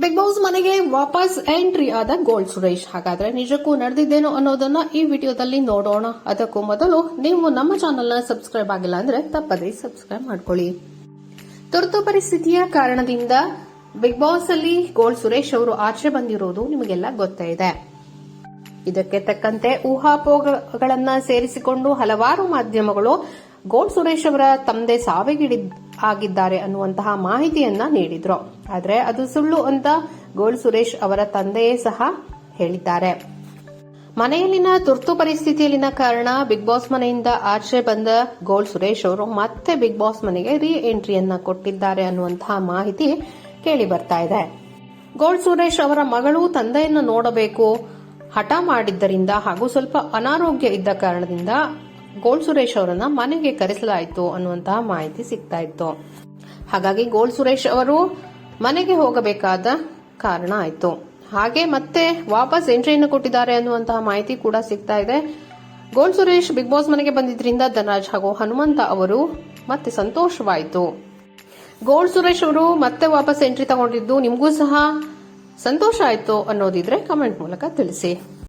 Big boss ಮನೆಗೆ ವಾಪಸ್ entry ಆದ ಗೋಲ್ಡ್ ಸುರೇಶ್. ಹಾಗಾದ್ರೆ ನಿಜಕ್ಕೂ ನಡೆದಿದ್ದೇನೋ ಅನ್ನೋದನ್ನ ಈ ವಿಡಿಯೋದಲ್ಲಿ ನೋಡೋಣ. ಅದಕ್ಕೂ ಮೊದಲು ನೀವು ನಮ್ಮ ಚಾನೆಲ್ನ ಸಬ್ಸ್ಕ್ರೈಬ್ ಆಗಿಲ್ಲ ಅಂದ್ರೆ ತಪ್ಪದೇ ಸಬ್ಸ್ಕ್ರೈಬ್ ಮಾಡ್ಕೊಳ್ಳಿ. ತುರ್ತು ಪರಿಸ್ಥಿತಿಯ ಕಾರಣದಿಂದ ಬಿಗ್ ಬಾಸ್ ಅಲ್ಲಿ ಗೋಲ್ಡ್ ಸುರೇಶ್ ಅವರು ಆಚೆ ಬಂದಿರೋದು ನಿಮಗೆಲ್ಲ ಗೊತ್ತೇ ಇದೆ. ಇದಕ್ಕೆ ತಕ್ಕಂತೆ ಊಹಾಪೋಹಗಳನ್ನ ಸೇರಿಸಿಕೊಂಡು ಹಲವಾರು ಮಾಧ್ಯಮಗಳು ಗೋಲ್ಡ್ ಸುರೇಶ್ ಅವರ ತಂದೆ ಸಾವಿಗಿಡಿ ಆಗಿದ್ದಾರೆ ಅನ್ನುವಂತಹ ಮಾಹಿತಿಯನ್ನ ನೀಡಿದ್ರು. ಆದ್ರೆ ಅದು ಸುಳ್ಳು ಅಂತ ಗೋಲ್ ಸುರೇಶ್ ಅವರ ತಂದೆಯೇ ಸಹ ಹೇಳಿದ್ದಾರೆ. ಮನೆಯಲ್ಲಿನ ತುರ್ತು ಪರಿಸ್ಥಿತಿಯಲ್ಲಿನ ಕಾರಣ ಬಿಗ್ ಬಾಸ್ ಮನೆಯಿಂದ ಆಚೆ ಬಂದ ಗೋಲ್ ಸುರೇಶ್ ಅವರು ಮತ್ತೆ ಬಿಗ್ ಬಾಸ್ ಮನೆಗೆ ರೀ ಎಂಟ್ರಿಯನ್ನ ಕೊಟ್ಟಿದ್ದಾರೆ ಅನ್ನುವಂತಹ ಮಾಹಿತಿ ಕೇಳಿ ಬರ್ತಾ ಇದೆ. ಗೋಲ್ ಸುರೇಶ್ ಅವರ ಮಗಳು ತಂದೆಯನ್ನು ನೋಡಬೇಕು. ಹಠ ಮಾಡಿದ್ದರಿಂದ ಹಾಗೂ ಸ್ವಲ್ಪ ಅನಾರೋಗ್ಯ ಇದ್ದ ಕಾರಣದಿಂದ ಗೋಲ್ಡ್ ಸುರೇಶ್ ಅವರನ್ನ ಮನೆಗೆ ಕರೆಸಲಾಯಿತು ಅನ್ನುವಂತಹ ಮಾಹಿತಿ ಸಿಗ್ತಾ ಇತ್ತು. ಹಾಗಾಗಿ ಗೋಲ್ ಸುರೇಶ್ ಅವರು ಮನೆಗೆ ಹೋಗಬೇಕಾದ ಕಾರಣ ಆಯಿತು. ಹಾಗೆ ಮತ್ತೆ ವಾಪಸ್ ಎಂಟ್ರಿಯನ್ನು ಕೊಟ್ಟಿದ್ದಾರೆ ಅನ್ನುವಂತಹ ಮಾಹಿತಿ ಕೂಡ ಸಿಗ್ತಾ ಇದೆ. ಗೋಲ್ ಸುರೇಶ್ ಬಿಗ್ ಬಾಸ್ ಮನೆಗೆ ಬಂದಿದ್ರಿಂದ ಧನರಾಜ್ ಹಾಗೂ ಹನುಮಂತ ಅವರು ಮತ್ತೆ ಸಂತೋಷವಾಯಿತು. ಗೋಲ್ ಸುರೇಶ್ ಅವರು ಮತ್ತೆ ವಾಪಸ್ ಎಂಟ್ರಿ ತಗೊಂಡಿದ್ದು ನಿಮಗೂ ಸಹ ಸಂತೋಷ ಆಯ್ತು ಅನ್ನೋದಿದ್ರೆ ಕಮೆಂಟ್ ಮೂಲಕ ತಿಳಿಸಿ.